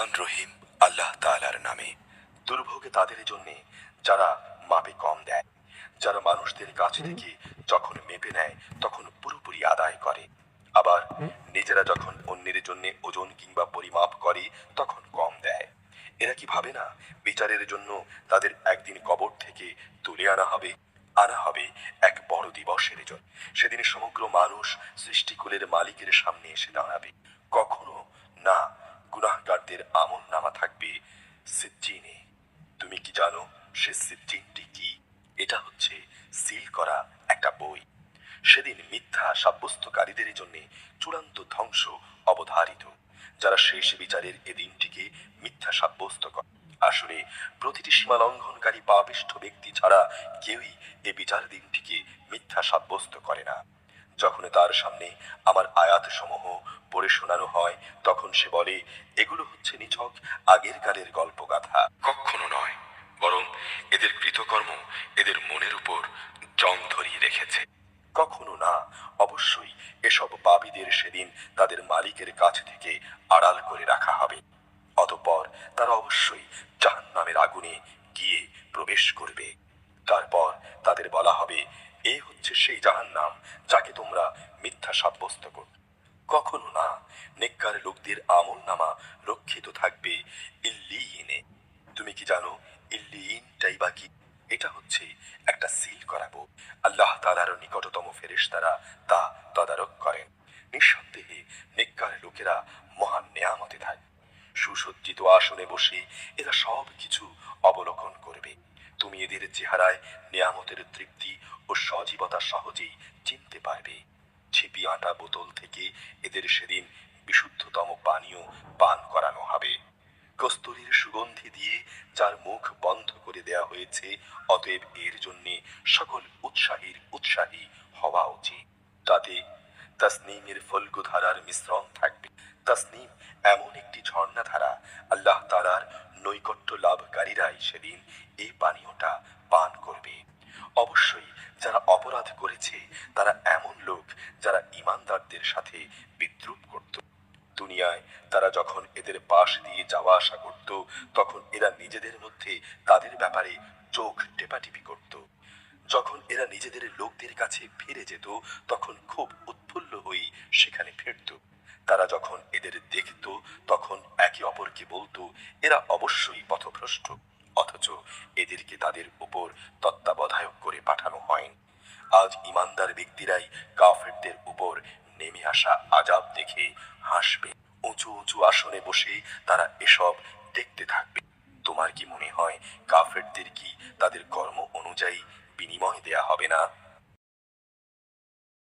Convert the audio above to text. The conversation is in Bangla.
রহমান রহিম আল্লাহ তাআলার নামে দুর্ভোগে তাদের জন্য যারা মাপে কম দেয়, যারা মানুষদের কাছ থেকে যখন মেপে নেয়, তখন পুরোপুরি আদায় করে। আবার নিজেরা যখন অন্যের জন্য ওজন কিংবা পরিমাপ করে, তখন কম দেয়। এরা কি ভাবে না? বিচারের জন্য তাদের একদিন কবর থেকে তুলে আনা হবে আনা হবে এক বড় দিবসের জন্য। সেদিন সমগ্র মানুষ সৃষ্টিকুলের মালিকের সামনে এসে দাঁড়াবে। কখনো না গুনাহগারদের আমল নামা থাকবে সিজ্জিনে তুমি কি জানো, সে সিজ্জিনটি কি এটা হচ্ছে সিল করা একটা বই। সেদিন মিথ্যা সাব্যস্তকারীদের জন্য চূড়ান্ত ধ্বংস অবধারিত, যারা শেষ বিচারের এ দিনটিকে মিথ্যা সাব্যস্ত করে। আসলে প্রতিটি সীমা লঙ্ঘনকারী পাপিষ্ঠ ব্যক্তি ছাড়া কেউই এ বিচার দিনটিকে মিথ্যা সাব্যস্ত করে না। যখন তার সামনে আমার আয়াত সমূহ পড়ে শোনানো হয়, তখন সে বলে, এগুলো হচ্ছে নিছক আগের কালের গল্পগাথা। কখনো নয়। বরং এদের কৃতকর্ম এদের মনের উপর জং ধরিয়ে রেখেছে। কখনো না, অবশ্যই এসব পাপীদের সেদিন তাদের মালিকের কাছ থেকে আড়াল করে রাখা হবে। অতঃপর তারা অবশ্যই জাহান্নামের আগুনে গিয়ে প্রবেশ করবে। তারপর তাদের বলা হবে, এ হচ্ছে সেই জাহান্নাম যাকে তোমরা মিথ্যা সাব্যস্ত কর কখনো না, নেককার লোকদের আমল নামা রক্ষিত থাকবে ইল্লিইনে তুমি কি জানো ইল্লিইনটাই বা এটা হচ্ছে একটা সিল করাবো আল্লাহ তালার নিকটতম ফেরেশতারা তা তদারক করেন। নিঃসন্দেহে নেককার লোকেরা মহান নেয়ামতে থাকে। সুসজ্জিত আসনে বসে এরা সব কিছু অবলোকন করবে। তুমি এদের চেহারায় নেয়ামতের তৃপ্তি ও সজীবতা সহজেই চিনতে পারবে। ছিপি আটা বোতল থেকে এদের সেদিন বিশুদ্ধতম পানীয় পান করানো হবে। কস্তুরীর সুগন্ধি দিয়ে যার মুখ করে দেয়া হয়েছে। অতএব এর জন্য সকল উৎসাহীর উৎসাহী হওয়া উচিত। তাতে তাসনিমের ফল্গু ধারার মিশ্রণ থাকবে। তাসনিম এমন একটি ঝর্ণা ধারা আল্লাহ তালার নৈকট্য লাভকারীরাই সেদিন এই পানীয়টা পান করবে। অবশ্যই যারা অপরাধ করেছে, তারা এমন লোক যারা ইমানদারদের সাথে বিদ্রুপ করত। দুনিয়ায়। তারা যখন এদের পাশ দিয়ে যাওয়া আসা করত, তখন এরা নিজেদের মধ্যে তাদের ব্যাপারে চোখ টেপাটিপি করত। যখন এরা নিজেদের লোকদের কাছে ফিরে যেত, তখন খুব উৎফুল্ল হয়ে সেখানে ফিরত। তারা যখন এদের দেখত, তখন একে অপরকে বলতো, এরা অবশ্যই পথভ্রষ্ট। অথচ এদেরকে তাদের উপর তত্ত্বাবধায়ক করে পাঠানো হয়নি। আজ ইমানদার ব্যক্তিরাই কাফেরদের উপর নেমে আসা আজাব দেখে হাসবে। উঁচু উঁচু আসনে বসে তারা এসব দেখতে থাকবে। তোমার কি মনে হয় কাফেরদের কি তাদের কর্ম অনুযায়ী বিনিময় দেয়া হবে না?